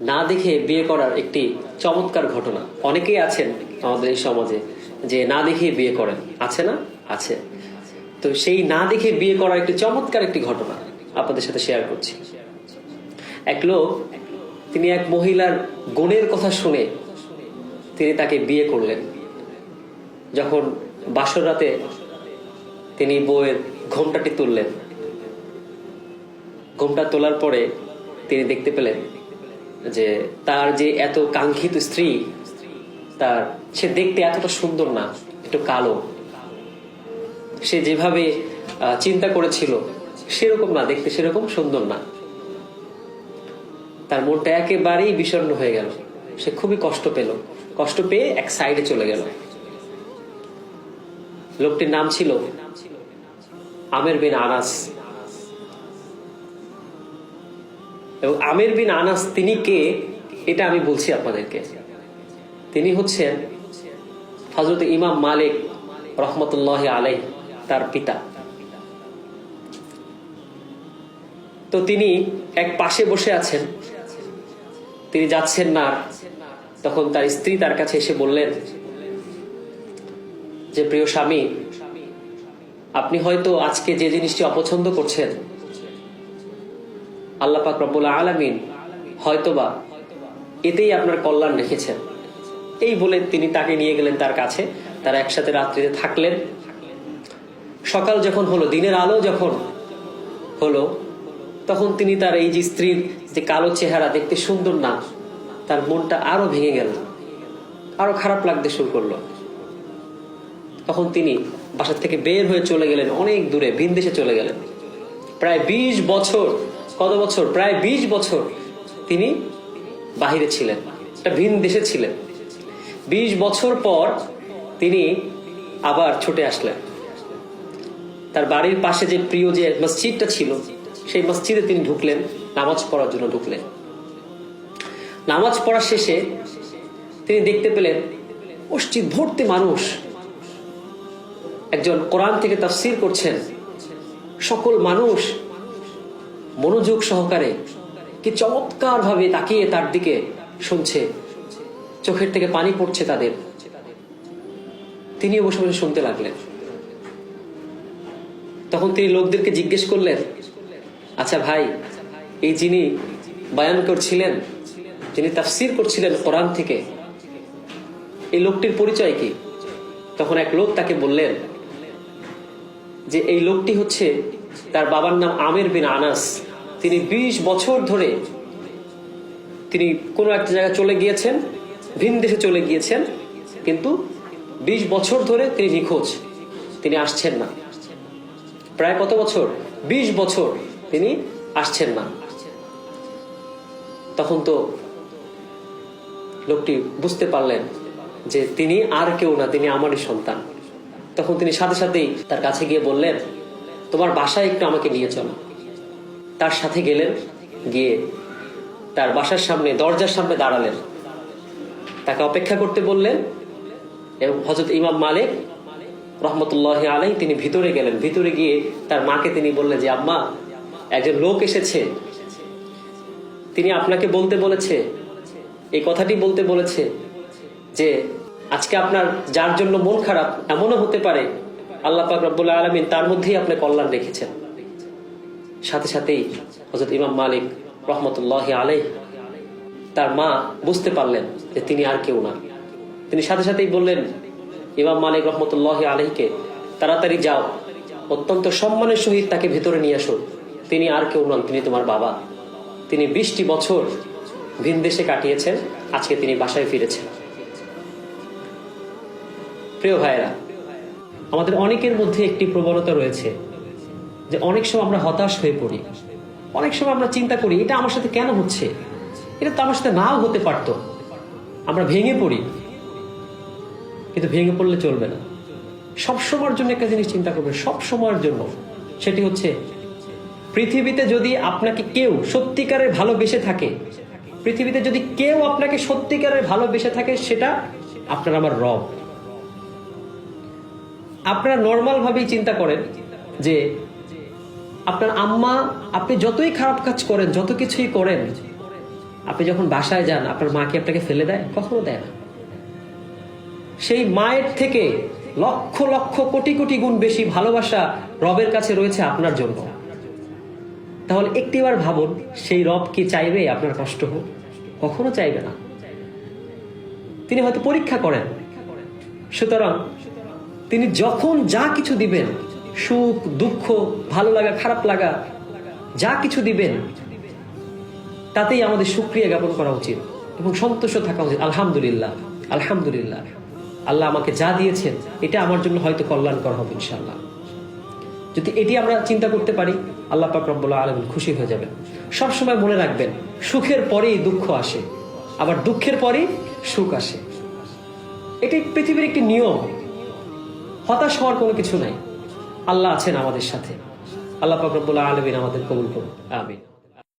না দেখে বিয়ে করার একটি চমৎকার ঘটনা। অনেকেই আছেন আমাদের এই সমাজে যে না দেখে বিয়ে করেন। আছে না? আছে। তো সেই না দেখে বিয়ে করার একটি চমৎকার একটি ঘটনা আপনাদের সাথে শেয়ার করছি। এক লোক, তিনি এক মহিলার গুণের কথা শুনে তিনি তাকে বিয়ে করলেন। যখন বাসর রাতে তিনি বউয়ের ঘোমটাটি তুললেন। ঘোমটা তোলার পরে তিনি দেখতে পেলেন যে তার যে এত কাঙ্ক্ষিত স্ত্রী, তার সে দেখতে এতটা সুন্দর না, একটু কালো। সে যেভাবে চিন্তা করেছিল, সেরকম না, দেখতে সেরকম সুন্দর না। তার মনটা একেবারেই বিষণ্ণ হয়ে গেল। সে খুবই কষ্ট পেল। কষ্ট পেয়ে এক সাইডে চলে গেল। লোকটির নাম ছিল আমের বিন আনাস। এবং আমের বিন আনাস, তিনি কে? এটা আমি বলছি আপনাদেরকে। তিনি হচ্ছেন হজরত ইমাম মালিক রহমতুল্লাহ আলাই তার পিতা। তো তিনি এক পাশে বসে আছেন। তিনি যাচ্ছেন না। তখন তার স্ত্রী তার কাছে এসে বললেন, যে প্রিয় স্বামী, আপনি হয়তো আজকে যে জিনিসটি অপছন্দ করছেন আল্লাহ পাক রব্বুল আলামিন হয়তোবা এতেই আপনার কল্যাণ রেখেছেন। এই বলে তিনি তাকে নিয়ে গেলেন তার কাছে। তারা একসাথে রাত্রিতে থাকলেন। সকাল যখন হলো, দিনের আলো যখন হলো, তখন তিনি তার এই যে স্ত্রীর যে কালো চেহারা দেখতে সুন্দর না, তার মনটা আরও ভেঙে গেল। আরও খারাপ লাগতে শুরু করল। তখন তিনি বাসা থেকে বের হয়ে চলে গেলেন। অনেক দূরে ভিন দেশে চলে গেলেন। প্রায় ২০ বছর কত বছর? প্রায় ২০ বছর তিনি বাহিরে ছিলেন, একটা ভিন দেশে ছিলেন। ২০ বছর পর তিনি আবার ছুটে আসলেন। তার বাড়ির পাশে যে প্রিয় যে মসজিদটা ছিল, সেই মসজিদে তিনি ঢুকলেন, নামাজ পড়ার জন্য ঢুকলেন। নামাজ পড়া শেষে তিনি দেখতে পেলেন মসজিদ ভর্তি মানুষ। একজন কোরআন থেকে তাফসির করছেন। সকল মানুষ মনোযোগ সহকারে কি চমৎকার ভাবে তাকিয়ে তার দিকে শুনছে। চোখের থেকে পানি পড়ছে তাদের। তিনিও বসে বসে শুনতে লাগলেন। তখন তিনি লোকদেরকে জিজ্ঞেস করলেন আচ্ছা ভাই, এই যিনি বায়ান করছিলেন, যিনি তাফসির করছিলেন কোরআন থেকে, এই লোকটির পরিচয় কি? তখন এক লোক তাকে বললেন, যে এই লোকটি হচ্ছে তার বাবার নাম আমের বিন আনাস। তিনি ২০ বছর ধরে তিনি কোনো একটা জায়গায় চলে গিয়েছেন, ভিন দেশে চলে গিয়েছেন, কিন্তু ২০ বছর ধরে তিনি নিখোঁজ, তিনি আসছেন না। প্রায় কত বছর? ২০ বছর তিনি আসছেন না। তখন তো লোকটি বুঝতে পারলেন যে তিনি আর কেউ না, তিনি আমারই সন্তান। তখন তিনি সাথে সাথেই তার কাছে গিয়ে বললেন, তোমার বাসায় একটু আমাকে নিয়ে চলো। তার সাথে গেলেন, গিয়ে তার বাসার সামনে, দরজার সামনে দাঁড়ালেন। তাকে অপেক্ষা করতে বললেন এবং হজরত ইমাম মালিক, রহমতুল্লাহ আলাই তিনি ভিতরে গেলেন। ভিতরে গিয়ে তার মাকে তিনি বললেন যে, আম্মা, একজন লোক এসেছে। তিনি আপনাকে বলতে বলেছে, এই কথাটি বলতে বলেছে যে, আজকে আপনার যার জন্য মন খারাপ এমনও হতে পারে, আল্লাহ পাক রব্বুল আলমিন তার মধ্যেই আপনি কল্যাণ রেখেছেন। সাথে সাথেই হজরত ইমাম মালিক রহমতুল্লাহ আলাই তার মা বুঝতে পারলেন যে তিনি আর কেউ না। তিনি সাথে সাথেই বললেন, ইমাম মালিক রহমতুল্লাহ আলহীকে তাড়াতাড়ি যাও, অত্যন্ত সম্মানের সহিত তাকে ভেতরে নিয়ে আসো। তিনি আর কেউ নন, তিনি তোমার বাবা। তিনি বিশটি বছর ভিন দেশে কাটিয়েছেন, আজকে তিনি বাসায় ফিরেছেন। প্রিয় ভাইরা আমাদের অনেকের মধ্যে একটি প্রবণতা রয়েছে যে অনেক সময় আমরা হতাশ হয়ে পড়ি। অনেক সময় আমরা চিন্তা করি, এটা আমার সাথে কেন হচ্ছে? এটা তো আমার সাথে নাও হতে পারতো। আমরা ভেঙে পড়ি। কিন্তু ভেঙে পড়লে চলবে না। সব সময়ের জন্য একটা জিনিস চিন্তা করবে সব সময়ের জন্য। সেটি হচ্ছে, পৃথিবীতে যদি আপনাকে কেউ সত্যিকারের ভালোবেসে থাকে, পৃথিবীতে যদি কেউ আপনাকে সত্যিকারের ভালোবেসে থাকে, সেটা আপনার আমার রব। আপনারা নর্মাল ভাবেই চিন্তা করেন যে আপনার আম্মা, আপনি যতই খারাপ কাজ করেন, যত কিছুই করেন, আপনি যখন বাসায় যান, আপনার মাকে আপনাকে ফেলে দেয়? কখনো দেয় না। সেই মায়ের থেকে লক্ষ লক্ষ, কোটি কোটি গুণ বেশি ভালোবাসা রবের কাছে রয়েছে আপনার জন্য। তাহলে একটিবার ভাবুন, সেই রব কি চাইবে আপনার কষ্ট হোক? কখনো চাইবে না। তিনি হয়তো পরীক্ষা করেন। সুতরাং তিনি যখন যা কিছু দিবেন সুখ, দুঃখ, ভালো লাগা, খারাপ লাগা, যা কিছু দিবেন, তাতেই আমাদের সুক্রিয়া জ্ঞাপন করা উচিত এবং সন্তুষ্ট থাকা উচিত। আলহামদুলিল্লাহ আলহামদুলিল্লাহ। আল্লাহ আমাকে যা দিয়েছেন, এটা আমার জন্য হয়তো কল্যাণকর হবে ইনশাল্লাহ যদি এটি আমরা চিন্তা করতে পারি, আল্লাহ পাক রব্বুল আলমিন খুশি হয়ে যাবেন। সবসময় মনে রাখবেন, সুখের পরেই দুঃখ আসে, আবার দুঃখের পরেই সুখ আসে। এটি পৃথিবীর একটি নিয়ম। হতাশ হওয়ার কোনো কিছু নাই। আল্লাহ আছেন আমাদের সাথে। আল্লাহ ফকরবুল্লাহ আলমিন আমাদের কবুল করুন আমিন।